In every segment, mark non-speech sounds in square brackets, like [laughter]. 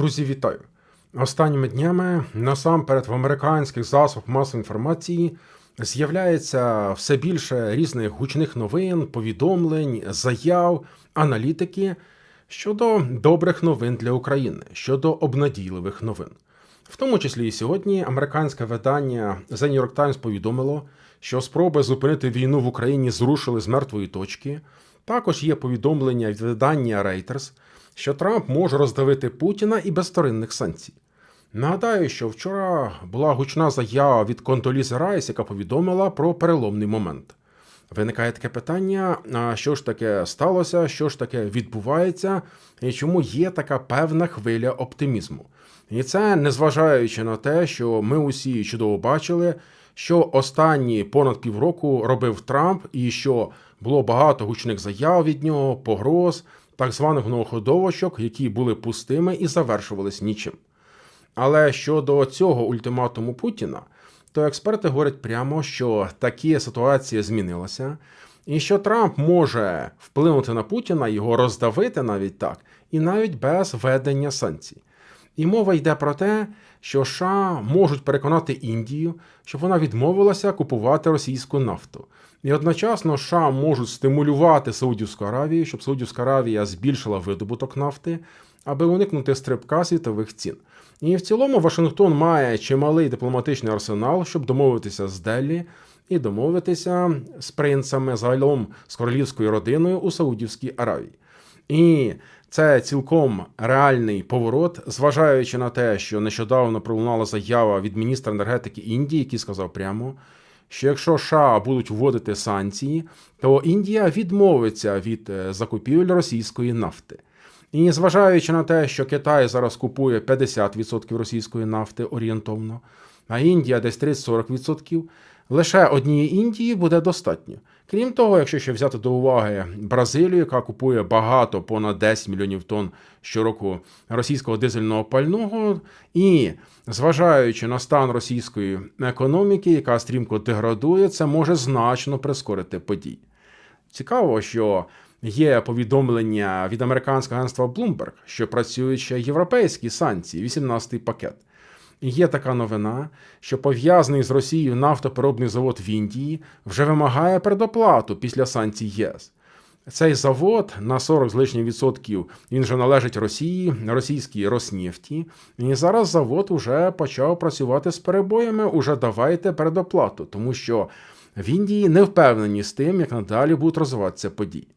Друзі, вітаю! Останніми днями насамперед в американських засобах масової інформації з'являється все більше різних гучних новин, повідомлень, заяв, аналітики щодо добрих новин для України, щодо обнадійливих новин. В тому числі і сьогодні американське видання The New York Times повідомило, що спроби зупинити війну в Україні зрушили з мертвої точки. Також є повідомлення від видання Reuters, що Трамп може роздавити Путіна і без вторинних санкцій. Нагадаю, що вчора була гучна заява від Контолізи Райс, яка повідомила про переломний момент. Виникає таке питання: а що ж таке сталося, що ж таке відбувається, і чому є така певна хвиля оптимізму? І це незважаючи на те, що ми усі чудово бачили, що останні понад півроку робив Трамп, і що було багато гучних заяв від нього, погроз, так званих многоходовочок, які були пустими і завершувались нічим. Але щодо цього ультиматуму Путіна, то експерти говорять прямо, що такі ситуації змінилася, і що Трамп може вплинути на Путіна, його роздавити навіть так, і навіть без введення санкцій. І мова йде про те, що США можуть переконати Індію, щоб вона відмовилася купувати російську нафту. І одночасно США можуть стимулювати Саудівську Аравію, щоб Саудівська Аравія збільшила видобуток нафти, аби уникнути стрибка світових цін. І в цілому Вашингтон має чималий дипломатичний арсенал, щоб домовитися з Деллі і домовитися з принцами загалом з королівською родиною у Саудівській Аравії. І це цілком реальний поворот, зважаючи на те, що нещодавно пролунала заява від міністра енергетики Індії, який сказав прямо, що якщо США будуть вводити санкції, то Індія відмовиться від е, закупівель російської нафти. І зважаючи на те, що Китай зараз купує 50% російської нафти орієнтовно, а Індія десь 30-40%, лише однієї Індії буде достатньо. Крім того, якщо ще взяти до уваги Бразилію, яка купує багато понад 10 мільйонів тонн щороку російського дизельного пального, і зважаючи на стан російської економіки, яка стрімко деградує, це може значно прискорити події. Цікаво, що є повідомлення від американського агентства Bloomberg, що працюють ще європейські санкції, 18-й пакет. Є така новина, що пов'язаний з Росією нафтопереробний завод в Індії вже вимагає предоплату після санкцій ЄС. Цей завод на 40 з лишнім відсотків він вже належить Росії, російській Роснефті. І зараз завод вже почав працювати з перебоями. Уже давайте предоплату, тому що в Індії не впевнені з тим, як надалі будуть розвиватися події.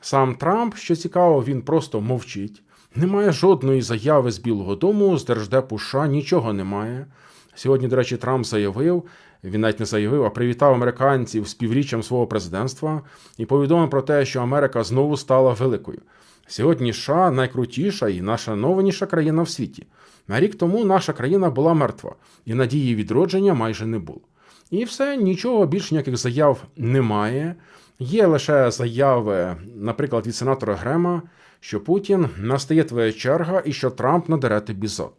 Сам Трамп, що цікаво, він просто мовчить. Немає жодної заяви з Білого Дому, з Держдепу США нічого немає. Сьогодні, до речі, Трамп заявив, він навіть не заявив, а привітав американців з півріччям свого президентства і повідомив про те, що Америка знову стала великою. Сьогодні США найкрутіша і найшанованіша країна в світі. А рік тому наша країна була мертва, і надії відродження майже не було. І все, нічого більш ніяких заяв немає. Є лише заяви, наприклад, від сенатора Грема, що Путін настає твоя черга і що Трамп надере тобі зад.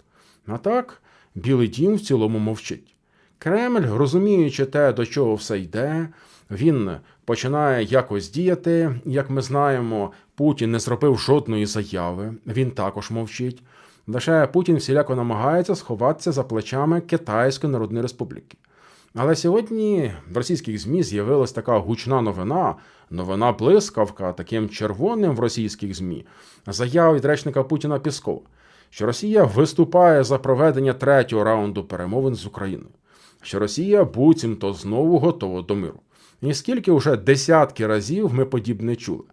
А так, Білий Дім в цілому мовчить. Кремль, розуміючи те, до чого все йде, він починає якось діяти. Як ми знаємо, Путін не зробив жодної заяви, він також мовчить. Лише Путін всіляко намагається сховатися за плечами Китайської Народної Республіки. Але сьогодні в російських ЗМІ з'явилась така гучна новина, новина блискавка таким червоним в російських ЗМІ, заява від речника Путіна Піскова, що Росія виступає за проведення третього раунду перемовин з Україною, що Росія буцімто знову готова до миру. І скільки вже десятки разів ми подібне чули.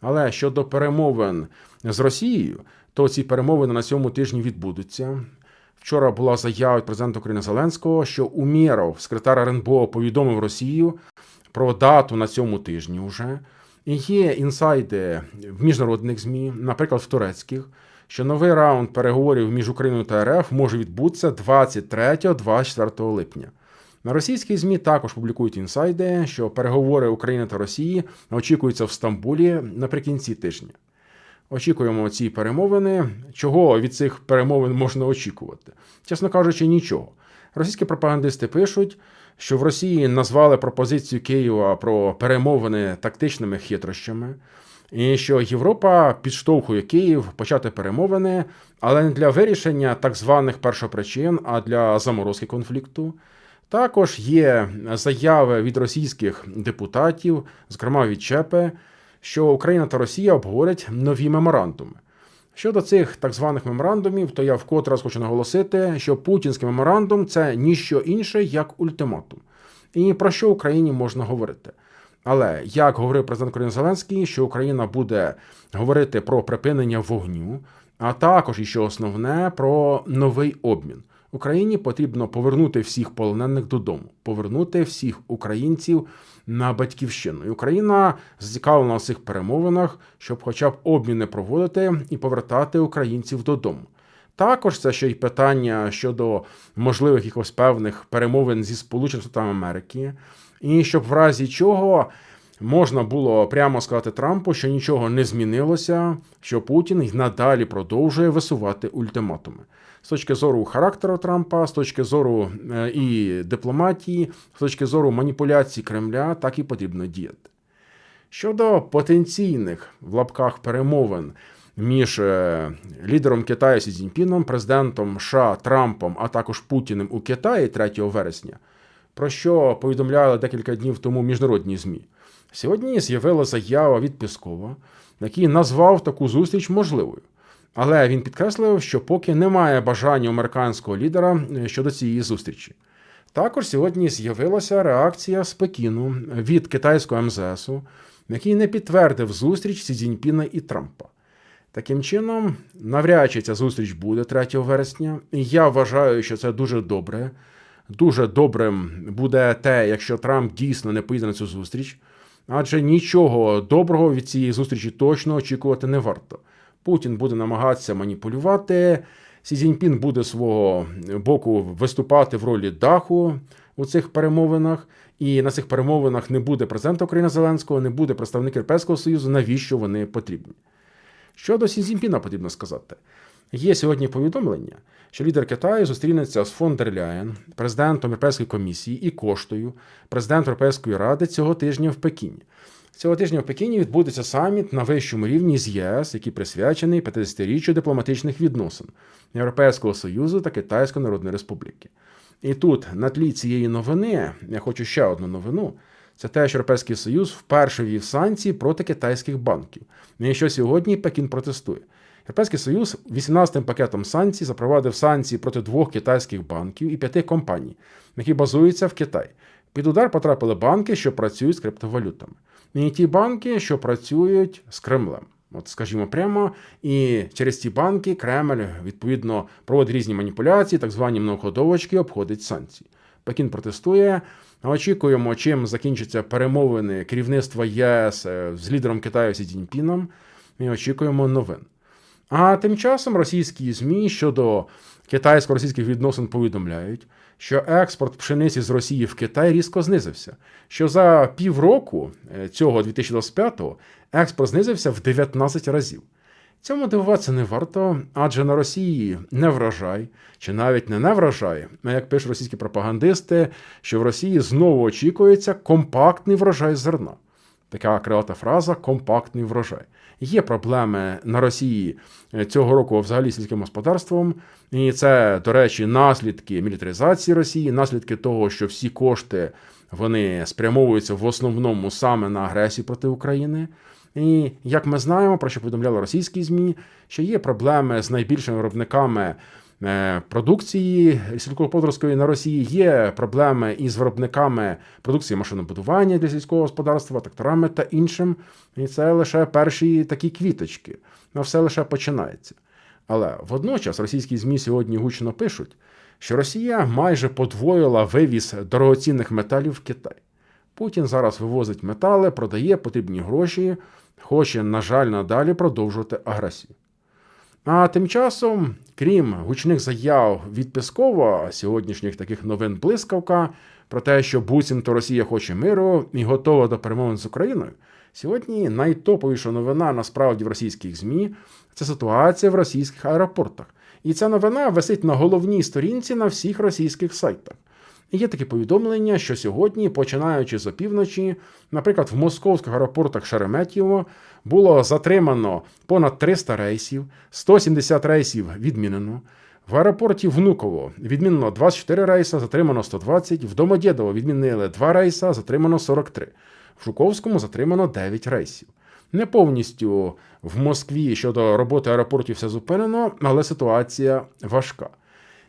Але щодо перемовин з Росією, то ці перемовини на цьому тижні відбудуться. Вчора була заява від президента України Зеленського, що Умєров, секретар РНБО, повідомив Росію про дату на цьому тижні вже. І є інсайди в міжнародних ЗМІ, наприклад, в турецьких, що новий раунд переговорів між Україною та РФ може відбутися 23-24 липня. На російській ЗМІ також публікують інсайди, що переговори України та Росії очікуються в Стамбулі наприкінці тижня. Очікуємо ці перемовини. Чого від цих перемовин можна очікувати? Чесно кажучи, нічого. Російські пропагандисти пишуть, що в Росії назвали пропозицію Києва про перемовини тактичними хитрощами. і що Європа підштовхує Київ почати перемовини, але не для вирішення так званих першопричин, а для заморозки конфлікту. Також є заяви від російських депутатів, зокрема від ЧЕПЕ, що Україна та Росія обговорять нові меморандуми. Щодо цих так званих меморандумів, то я вкотре раз хочу наголосити, що путінський меморандум це ніщо інше, як ультиматум. І про що Україні можна говорити? Але як говорив президент України Зеленський, що Україна буде говорити про припинення вогню, а також і що основне про новий обмін. Україні потрібно повернути всіх полонених додому, повернути всіх українців на батьківщину. І Україна зацікавлена в цих перемовинах, щоб, хоча б обміни проводити і повертати українців додому. Також це ще й питання щодо можливих якихось певних перемовин зі Сполученими Штатами Америки, і щоб в разі чого можна було прямо сказати Трампу, що нічого не змінилося, що Путін й надалі продовжує висувати ультиматуми. З точки зору характеру Трампа, з точки зору е, і дипломатії, з точки зору маніпуляцій Кремля, так і потрібно діяти. Щодо потенційних в лапках перемовин між е, лідером Китаю Сі Цзіньпіном, президентом США Трампом, а також Путіним у Китаї 3 вересня, про що повідомляли декілька днів тому міжнародні ЗМІ. Сьогодні з'явилася заява від Пескова, який назвав таку зустріч можливою. Але він підкреслив, що поки немає бажання американського лідера е, щодо цієї зустрічі. Також сьогодні з'явилася реакція з Пекіну від китайського МЗСу, який не підтвердив зустріч Сі Цзіньпіна і Трампа. Таким чином, навряд чи ця зустріч буде 3 вересня, і я вважаю, що це дуже добре. Дуже добрим буде те, якщо Трамп дійсно не поїде на цю зустріч, адже нічого доброго від цієї зустрічі точно очікувати не варто. Путін буде намагатися маніпулювати. Сі Цзіньпін буде свого боку виступати в ролі даху у цих перемовинах, і на цих перемовинах не буде президента України Зеленського, не буде представник Європейського Союзу, навіщо вони потрібні. Щодо Сі Цзіньпіна потрібно сказати, є сьогодні повідомлення, що лідер Китаю зустрінеться з фон дер Ляєн, президентом Європейської комісії і коштою президентом Європейської ради цього тижня в Пекіні. Цього тижня в Пекіні відбудеться саміт на вищому рівні з ЄС, який присвячений 50-річчю дипломатичних відносин Європейського Союзу та Китайської Народної Республіки. І тут, на тлі цієї новини, я хочу ще одну новину. Це те, що Європейський Союз вперше ввів санкції проти китайських банків. І що сьогодні Пекін протестує. Європейський Союз 18-м пакетом санкцій запровадив санкції проти двох китайських банків і п'яти компаній, які базуються в Китаї. Під удар потрапили банки, що працюють з криптовалютами. І ті банки, що працюють з Кремлем. От, скажімо прямо, і через ці банки Кремль відповідно проводить різні маніпуляції, так звані многоходовочки, обходить санкції. Пекін протестує. Очікуємо, чим закінчаться перемовини керівництва ЄС е, з лідером Китаю Сі Цзіньпіном. Ми очікуємо новин. А тим часом російські ЗМІ щодо китайсько-російських відносин повідомляють, що експорт пшениці з Росії в Китай різко знизився. Що за півроку е, цього 2025-го експорт знизився в 19 разів. Цьому дивуватися не варто, адже на Росії не врожай, чи навіть не не а як пишуть російські пропагандисти, що в Росії знову очікується компактний врожай зерна. Така крилата фраза компактний врожай. Є проблеми на Росії е, цього року взагалі сільським господарством, і це, до речі, наслідки мілітаризації Росії, наслідки того, що всі кошти вони спрямовуються в основному саме на агресію проти України. І як ми знаємо, про що повідомляли російські змі, що є проблеми з найбільшими виробниками. Е, продукції сільськогосподарської на Росії є проблеми із виробниками продукції машинобудування для сільського господарства, тракторами та іншим. І це лише перші такі квіточки. На все лише починається. Але водночас російські ЗМІ сьогодні гучно пишуть, що Росія майже подвоїла вивіз дорогоцінних металів в Китай. Путін зараз вивозить метали, продає потрібні гроші, хоче, на жаль, надалі продовжувати агресію. А тим часом, крім гучних заяв від Пескова, сьогоднішніх таких новин блискавка про те, що буцімто Росія хоче миру і готова до перемовин з Україною, сьогодні найтоповіша новина насправді в російських ЗМІ це ситуація в російських аеропортах. І ця новина висить на головній сторінці на всіх російських сайтах. Є такі повідомлення, що сьогодні, починаючи з опівночі, наприклад, в московських аеропортах Шереметьєво було затримано понад 300 рейсів, 170 рейсів відмінено. В аеропорті Внуково відмінено 24 рейса, затримано 120, в Домодєдово відмінили 2 рейса, затримано 43. В Жуковському затримано 9 рейсів. Не повністю в Москві щодо роботи аеропортів все зупинено, але ситуація важка.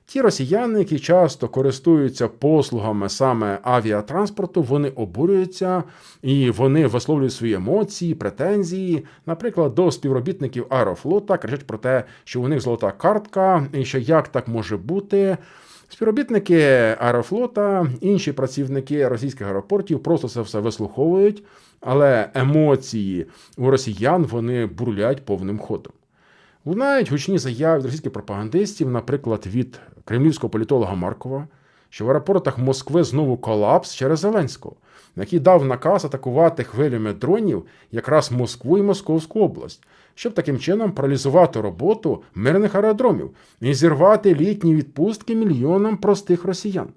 Ті росіяни, які часто користуються послугами саме авіатранспорту, вони обурюються і вони висловлюють свої емоції, претензії, наприклад, до співробітників Аерофлота кричать про те, що у них золота картка, і що як так може бути. Співробітники Аерофлота, інші працівники російських аеропортів просто це все вислуховують, але емоції у росіян вони бурлять повним ходом. Лунають гучні заяви російських пропагандистів, наприклад, від кремлівського політолога Маркова, що в аеропортах Москви знову колапс через Зеленського, який дав наказ атакувати хвилями дронів якраз Москву і Московську область, щоб таким чином паралізувати роботу мирних аеродромів і зірвати літні відпустки мільйонам простих росіян.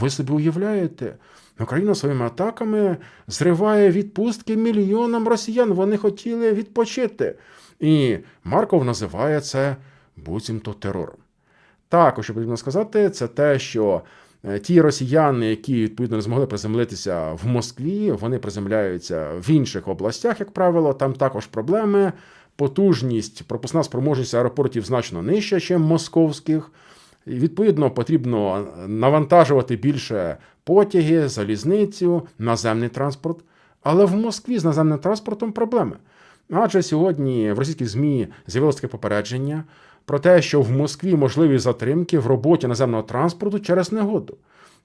Ви собі уявляєте, Україна своїми атаками зриває відпустки мільйонам росіян. Вони хотіли відпочити. І Марков називає це буцімто терором. Також потрібно сказати, це те, що е, ті росіяни, які відповідно не змогли приземлитися в Москві, вони приземляються в інших областях, як правило, там також проблеми. Потужність, пропускна спроможність аеропортів значно нижча, ніж московських. І, Відповідно, потрібно навантажувати більше потяги, залізницю, наземний транспорт. Але в Москві з наземним транспортом проблеми. Адже сьогодні в російських ЗМІ з'явилося таке попередження про те, що в Москві можливі затримки в роботі наземного транспорту через негоду.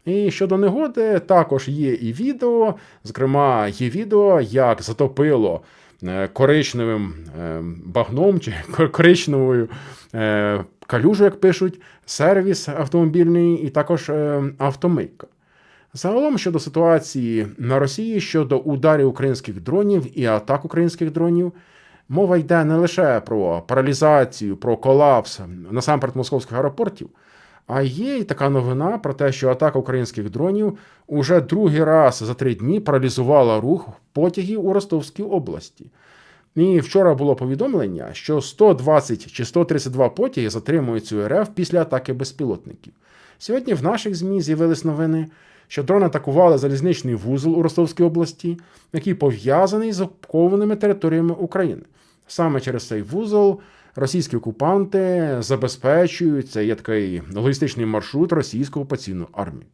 І щодо негоди, також є і відео. Зокрема, є відео, як затопило е, коричневим е, багном чи [laughs] коричневою е, калюжу, як пишуть, сервіс автомобільний і також автомийка. Загалом щодо ситуації на Росії щодо ударів українських дронів і атак українських дронів, мова йде не лише про паралізацію, про колапс насамперед московських аеропортів, а є і така новина про те, що атака українських дронів уже другий раз за три дні паралізувала рух потягів у Ростовській області. І вчора було повідомлення, що 120 чи 132 потяги затримують у РФ після атаки безпілотників. Сьогодні в наших ЗМІ з'явились новини що дрони атакували залізничний вузол у Ростовській області, який пов'язаний з окупованими територіями України. Саме через цей вузол російські окупанти забезпечують цей є такий логістичний маршрут російського окупаційної армії.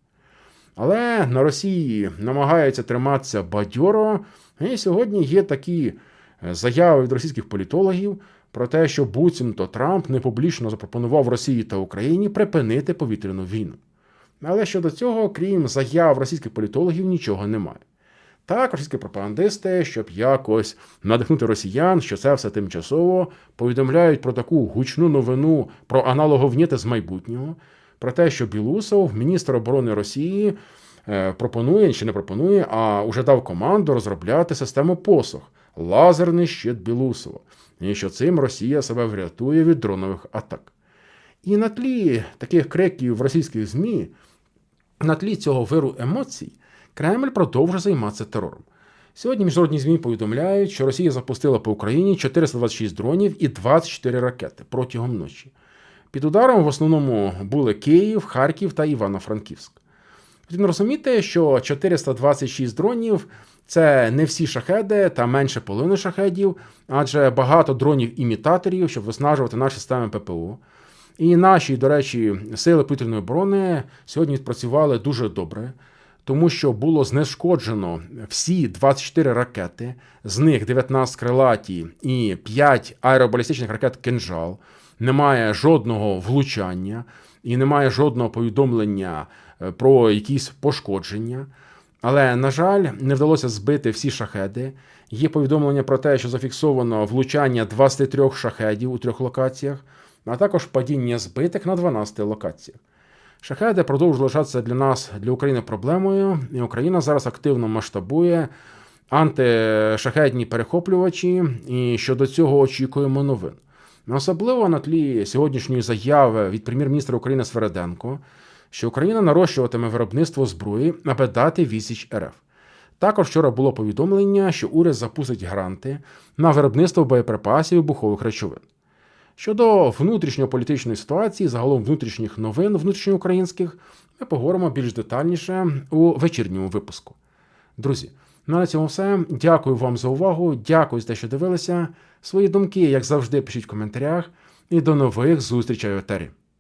Але на Росії намагаються триматися бадьоро, і сьогодні є такі е, заяви від російських політологів про те, що буцімто Трамп не публічно запропонував Росії та Україні припинити повітряну війну. Але щодо цього, крім заяв російських політологів, нічого немає. Так, російські пропагандисти, щоб якось надихнути росіян, що це все тимчасово, повідомляють про таку гучну новину про аналоговніти з майбутнього, про те, що Білусов, міністр оборони Росії, е, пропонує чи не пропонує, а вже дав команду розробляти систему посох лазерний щит Білусова, і що цим Росія себе врятує від дронових атак. І на тлі таких криків в російських ЗМІ на тлі цього виру емоцій Кремль продовжує займатися терором. Сьогодні міжнародні ЗМІ повідомляють, що Росія запустила по Україні 426 дронів і 24 ракети протягом ночі. Під ударом в основному були Київ, Харків та Івано-Франківськ. Потрібно розуміти, що 426 дронів це не всі шахеди та менше половини шахедів, адже багато дронів-імітаторів, щоб виснажувати наші системи ППО. І наші, до речі, сили повітряної оборони сьогодні відпрацювали дуже добре, тому що було знешкоджено всі 24 ракети, з них 19 крилаті і 5 аеробалістичних ракет «Кинжал». Немає жодного влучання і немає жодного повідомлення е, про якісь пошкодження. Але, на жаль, не вдалося збити всі шахеди. Є повідомлення про те, що зафіксовано влучання 23 шахедів у трьох локаціях а також падіння збитих на 12 локаціях. Шахеди продовжують лишатися для нас, для України проблемою, і Україна зараз активно масштабує антишахедні перехоплювачі, і щодо цього очікуємо новин. Особливо на тлі сьогоднішньої заяви від прем'єр-міністра України Свереденко що Україна нарощуватиме виробництво зброї, аби дати відсіч РФ. Також вчора було повідомлення, що уряд запустить гранти на виробництво боєприпасів і вибухових речовин. Щодо внутрішньополітичної ситуації, загалом внутрішніх новин внутрішньоукраїнських, ми поговоримо більш детальніше у вечірньому випуску. Друзі, ну на цьому все. Дякую вам за увагу. Дякую за те, що дивилися. Свої думки, як завжди, пишіть в коментарях. І до нових зустрічей в етері.